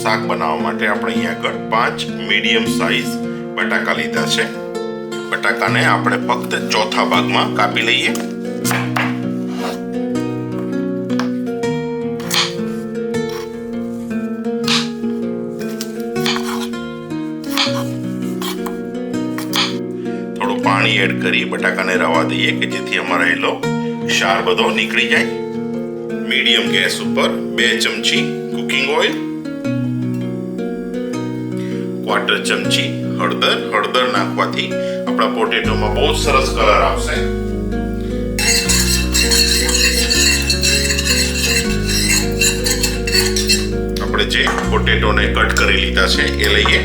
શાક બનાવવા માટે આપણે અહીંયા આગળ પાંચ મીડિયમ સાઈઝ બટાકા લીધા છે. બટાકાને આપણે ફક્ત ચોથા ભાગમાં કાપી લઈએ. થોડું પાણી એડ કરી બટાકાને રવા દઈએ કે જેથી અમારો એલો ક્ષાર બધો નીકળી જાય. મીડિયમ ગેસ ઉપર બે ચમચી કુકિંગ ઓઇલ ક્વાર્ટર ચમચી, હળદર હળદર નાખવાથી આપણા પોટેટોમાં બહુ સરસ કલર આવશે. આપણે જે પોટેટોને કટ કરી લીધા છે, એ લઈએ.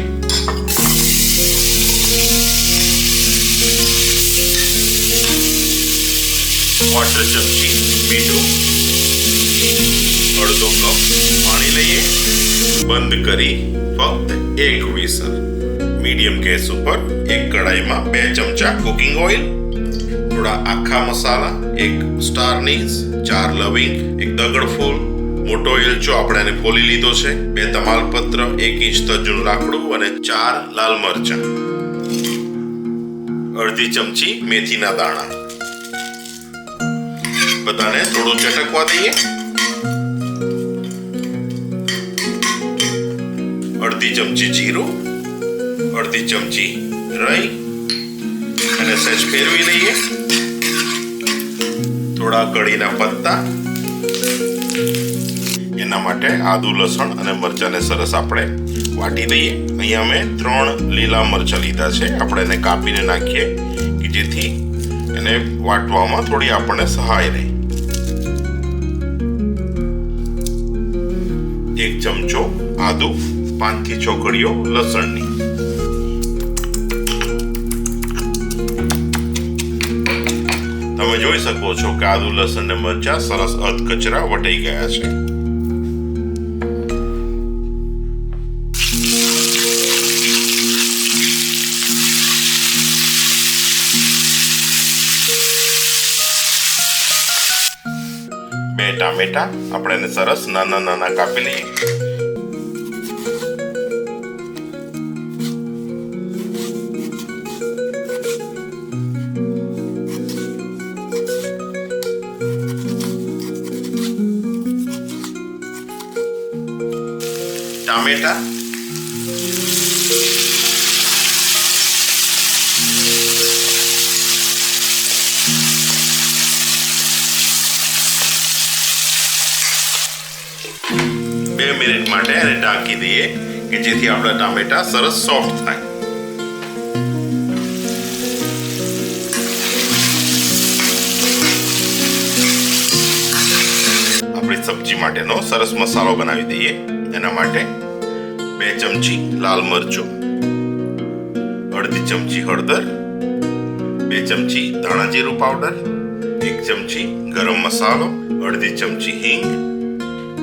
ક્વાર્ટર ચમચી, મીઠું, અડધો કપ પાણી લઈએ. બંધ કરી ફક્ત એક વિસલ. મીડિયમ ગેસ ઉપર એક કડાઈમાં બે ચમચા કુકિંગ ઓઇલ થોડા આખા મસાલા, એક સ્ટારનીઝ ચાર લવિંગ, એક દગડ ફૂલ. મોટો એલચો આપણે એને ફોલી લીધો છે. બે તમાલપત્ર, એક ઇંચ તજનું લાકડું અને ચાર લાલ મરચાં. અડધી ચમચી મેથીના દાણા. બધાને થોડું ચટકવા દઈએ. ચમચી જીરું, અડધી ચમચી રાઈ અને સહેજ ફેરવી લઈએ. થોડા કઢીના પત્તા. એના માટે આદુ, લસણ અને મરચાંને સરસ આપણે વાટી દઈએ. અહીંયા અમે ત્રણ લીલા મરચાં લીધા છે. આપણે એને કાપીને નાખીએ કે જેથી એને વાટવામાં થોડી આપણને સહાય રહે. એક ચમચો આદુ પાંચથી છ કળીઓ લસણની. તમે જોઈ શકો છો કે આદુ, લસણ ને મરચા સરસ અધ કચરા વટાઈ ગયા છે. બે ટામેટા આપણે એને સરસ નાના નાના કાપી લઈએ. ટામેટા બે મિનિટ માટે એને ઢાંકી દઈએ કે જેથી આપણા ટામેટા સરસ સોફ્ટ થાય. આપણી સબ્જી માટેનો સરસ મસાલો બનાવી દઈએ. એના માટે બે ચમચી લાલ મરચું, અડધી ચમચી હળદર, બે ચમચી ધાણા જીરું પાવડર, એક ચમચી ગરમ મસાલો, અડધી ચમચી હિંગ,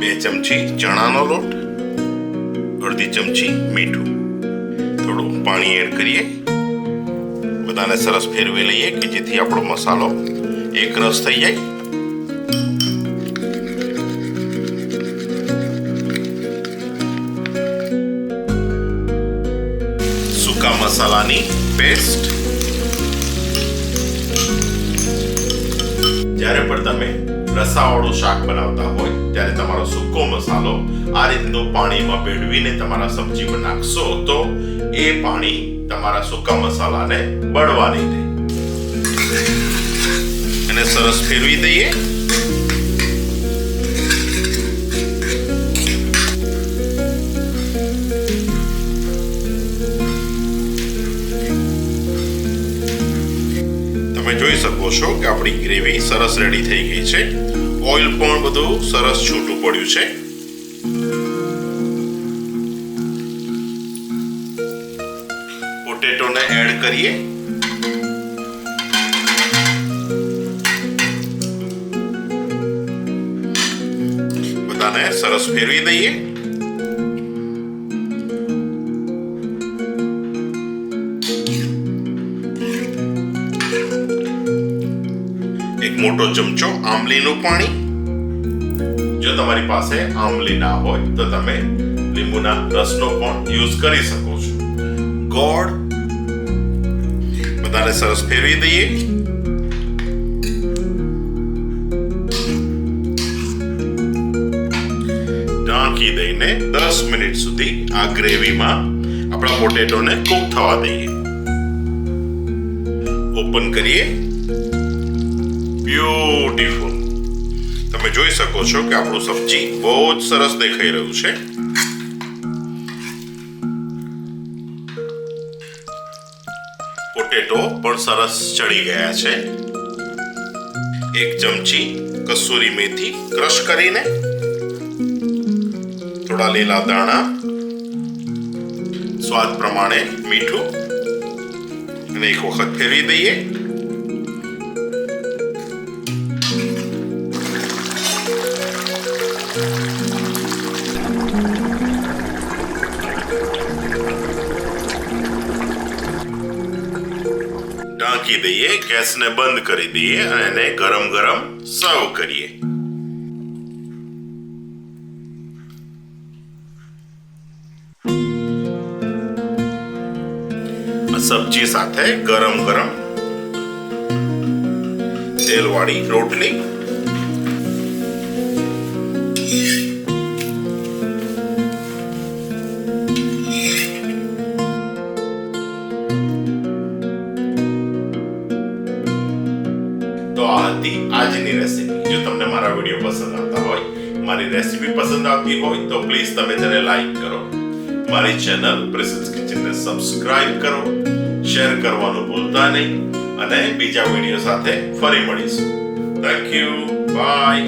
બે ચમચી ચણાનો લોટ, અડધી ચમચી મીઠું. થોડું પાણી એડ કરીએ. બધાને સરસ ફેરવી લઈએ કે જેથી આપણો મસાલો એક રસ થઈ જાય. મસાલાની પેસ્ટ જ્યારે પણ તમે રસાવાળું શાક બનાવતા હોય, ત્યારે તમારો સૂકો મસાલો આ રીતનું પાણીમાં ભેળવીને તમારા સબ્જીમાં નાખશો, તો એ પાણી તમારા સૂકા મસાલાને બળવા નહીં દે. એને સરસ ફેરવી દઈએ. તમે જોઈ શકો છો કે આપણી ગ્રેવી સરસ રેડી થઈ ગઈ છે. ઓઇલ પણ બધું સરસ છૂટું પડ્યું છે. પોટેટોને એડ કરીએ. બધાને સરસ ફેરવી દઈએ. મોટો ચમચો આમલીનું પાણી. જો તમારી પાસે આંબલી ના હોય તો તમે લીંબુના રસનો પણ યુઝ કરી શકો છો. ગોળ બધાને સરસ ફેરવી દઈએ. ઢાંકી દઈને દસ મિનિટ સુધી આ ગ્રેવીમાં આપણા પોટેટોને કૂક થવા દઈએ. ઓપન કરીએ. બ્યુટીફુલ તમે જોઈ શકો છો કે આપણું સબ્જી બહુ જ સરસ દેખાઈ રહ્યું છે. પોટેટો પણ સરસ ચડી ગયા છે. એક ચમચી કસૂરી મેથી ક્રશ કરીને, થોડા લીલા દાણા સ્વાદ પ્રમાણે મીઠું, અને એક વખત ફેરવી દઈએ. ઢાંકી દઈએ ગેસને બંધ કરી દઈએ અને એને ગરમ ગરમ સર્વ કરીએ આ સબ્જી સાથે ગરમ ગરમ તેલવાળી રોટલી તો આ હતી આજની રેસીપી જો તમને મારા વીડિયો પસંદ આવતા હોય, મારી રેસીપી પસંદ આવતી હોય, તો પ્લીઝ તમે તેને લાઈક કરો. મારી ચેનલ પ્રિન્સેસ કિચનને સબસ્ક્રાઇબ કરો શેર કરવાનું ભૂલતા નહીં, અને બીજા વીડિયો સાથે ફરી મળીશું. Thank you bye